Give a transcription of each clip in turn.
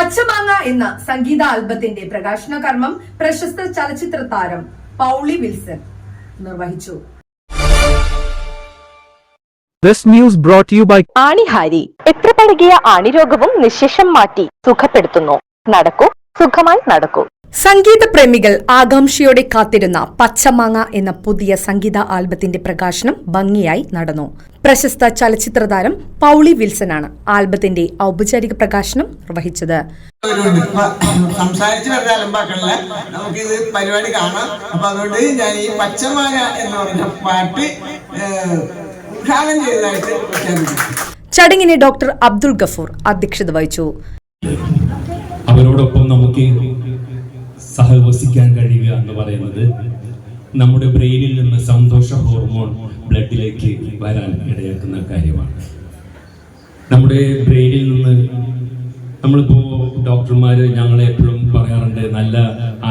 പച്ചമാങ്ങ എന്ന സംഗീത ആൽബത്തിന്റെ പ്രകാശന കർമ്മം പ്രശസ്ത ചലച്ചിത്ര താരം പൗളി വിൽസൺ നിർവഹിച്ചു. This news brought to you by ആണിഹാരി എത്ര പഴകിയ ആണിരോഗവും നിശേഷം മാറ്റി സുഖപ്പെടുത്തുന്നു. നടക്കൂ സുഖമായി നടക്കൂ. സംഗീത പ്രേമികൾ ആകാംക്ഷയോടെ കാത്തിരുന്ന പച്ചമാങ്ങ എന്ന പുതിയ സംഗീത ആൽബത്തിന്റെ പ്രകാശനം ഭംഗിയായി നടന്നു. പ്രശസ്ത ചലച്ചിത്ര താരം പൗളി വിൽസനാണ് ആൽബത്തിന്റെ ഔപചാരിക പ്രകാശനം നിർവഹിച്ചത്. സംസാരിച്ചു വെറുതെ അലമ്പാക്കണില്ല. നമുക്കിത് പരിപാടി കാണാം. അപ്പൊ അതുകൊണ്ട് ഞാൻ ഈ പച്ചമാങ്ങ എന്ന് പറഞ്ഞ പാട്ട് ഉദ്ഘാടനം ചെയ്തതായിട്ട് ചടങ്ങിനെ ഡോക്ടർ അബ്ദുൾ ഗഫൂർ അധ്യക്ഷത വഹിച്ചു. അവരോടൊപ്പം നമുക്ക് സഹവസിക്കാൻ കഴിയുക എന്ന് പറയുന്നത് നമ്മുടെ ബ്രെയിനിൽ നിന്ന് സന്തോഷ ഹോർമോൺ ബ്ലഡിലേക്ക് വരാൻ ഇടയാക്കുന്ന കാര്യമാണ്. നമ്മുടെ ബ്രെയിനിൽ നിന്ന് നമ്മളിപ്പോൾ ഡോക്ടർമാർ ഞങ്ങളെ എപ്പോഴും പറയാറുണ്ട് നല്ല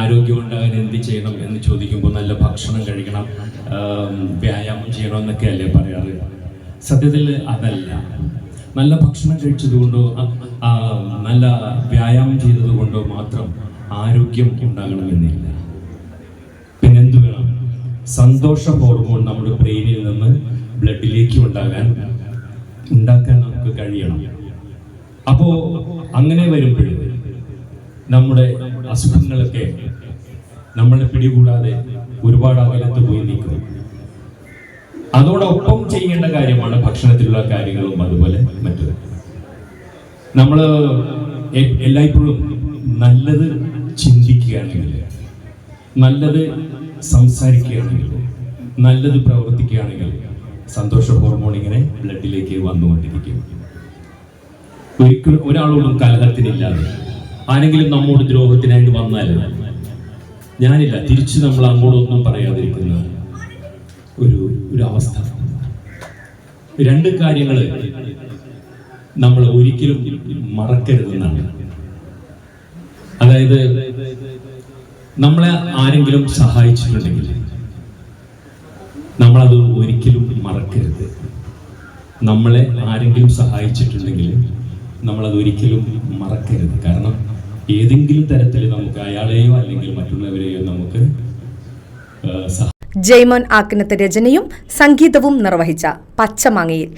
ആരോഗ്യം ഉണ്ടാകാൻ എന്ത് ചെയ്യണം? എന്ന് ചോദിക്കുമ്പോൾ നല്ല ഭക്ഷണം കഴിക്കണം വ്യായാമം ചെയ്യണം എന്നൊക്കെ അല്ലേ പറയാറ്? സത്യത്തിൽ അതല്ല. നല്ല ഭക്ഷണം കഴിച്ചതുകൊണ്ടോ നല്ല വ്യായാമം ചെയ്തതുകൊണ്ടോ മാത്രം ആരോഗ്യം ഉണ്ടാകണമെന്നില്ല. പിന്നെന്ത് വേണം സന്തോഷ ഹോർമോൺ നമ്മുടെ ബ്രെയിനിൽ നിന്ന് ബ്ലഡിലേക്ക് ഉണ്ടാകാൻ ഉണ്ടാക്കാൻ നമുക്ക് കഴിയണം. അപ്പോ അങ്ങനെ വരുമ്പോൾ നമ്മുടെ അസുഖങ്ങളൊക്കെ നമ്മളെ പിടികൂടാതെ ഒരുപാട് അകലത്ത് പോയി നിൽക്കും. അതോടൊപ്പം ചെയ്യേണ്ട കാര്യമാണ് ഭക്ഷണത്തിലുള്ള കാര്യങ്ങളും അതുപോലെ മറ്റു. നമ്മൾ എല്ലായ്പ്പോഴും നല്ലത് ചിന്തിക്കുകയാണെങ്കിൽ നല്ലത് സംസാരിക്കുകയാണെങ്കിൽ നല്ലത് പ്രവർത്തിക്കുകയാണെങ്കിൽ സന്തോഷ ഹോർമോൺ ഇങ്ങനെ ബ്ലഡിലേക്ക് വന്നുകൊണ്ടിരിക്കും. ഒരിക്കലും ഒരാളോടും കലഹത്തിനില്ലാതെ ആരെങ്കിലും നമ്മോട് ദ്രോഹത്തിനായിട്ട് വന്നാൽ ഞാനില്ല തിരിച്ച് നമ്മൾ അങ്ങോട്ടൊന്നും പറയാതിരിക്കുന്ന ഒരു ഒരു അവസ്ഥ. രണ്ട് കാര്യങ്ങൾ നമ്മൾ ഒരിക്കലും മറക്കരുതെന്നാണ്. അതായത് നമ്മളെ ആരെങ്കിലും സഹായിച്ചിട്ടുണ്ടെങ്കിൽ നമ്മളത് ഒരിക്കലും മറക്കരുത്. നമ്മളെ ആരെങ്കിലും സഹായിച്ചിട്ടുണ്ടെങ്കിൽ നമ്മളത് ഒരിക്കലും മറക്കരുത്. കാരണം ഏതെങ്കിലും തരത്തിൽ നമുക്ക് അയാളെയോ അല്ലെങ്കിൽ മറ്റുള്ളവരെയോ നമുക്ക് ജയ്മോൻ ആക്കിനത്ത് രചനയും സംഗീതവും നിർവഹിച്ച പച്ചമാങ്ങയിൽ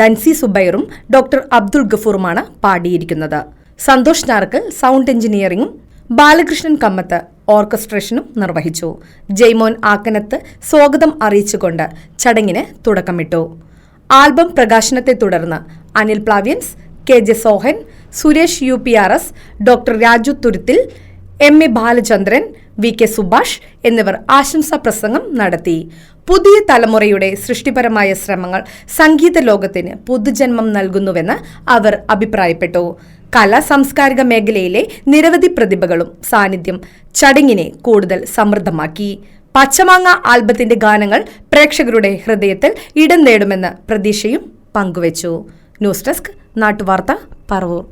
ദൻസി സുബൈറും ഡോക്ടർ അബ്ദുൾ ഗഫൂറുമാണ് പാടിയിരിക്കുന്നത്. സന്തോഷ് നാർക്കൽ സൗണ്ട് എഞ്ചിനീയറിംഗും ബാലകൃഷ്ണൻ കമ്മത്ത് ഓർക്കസ്ട്രേഷനും നിർവഹിച്ചു. ജയ്മോൻ ആക്കനത്ത് സ്വാഗതം അറിയിച്ചുകൊണ്ട് ചടങ്ങിന് തുടക്കമിട്ടു. ആൽബം പ്രകാശനത്തെ തുടർന്ന് Anil പ്ലാവ്യൻസ് K J Sohan Suresh U P R S doctor Raju Thuruthil M A Balachandran V K Subhash എന്നിവർ ആശംസാ പ്രസംഗം നടത്തി. പുതിയ തലമുറയുടെ സൃഷ്ടിപരമായ ശ്രമങ്ങൾ സംഗീത ലോകത്തിന് പുതുജന്മം നൽകുന്നുവെന്ന് അവർ അഭിപ്രായപ്പെട്ടു. കലാ സാംസ്കാരിക മേഖലയിലെ നിരവധി പ്രതിഭകളും സാന്നിധ്യം ചടങ്ങിനെ കൂടുതൽ സമൃദ്ധമാക്കി. പച്ചമാങ്ങ ആൽബത്തിന്റെ ഗാനങ്ങൾ പ്രേക്ഷകരുടെ ഹൃദയത്തിൽ ഇടം നേടുമെന്ന പ്രതീക്ഷയും പങ്കുവച്ചു. ന്യൂസ് ഡെസ്ക് നാട്ടുവാർത്ത പറവൂർ.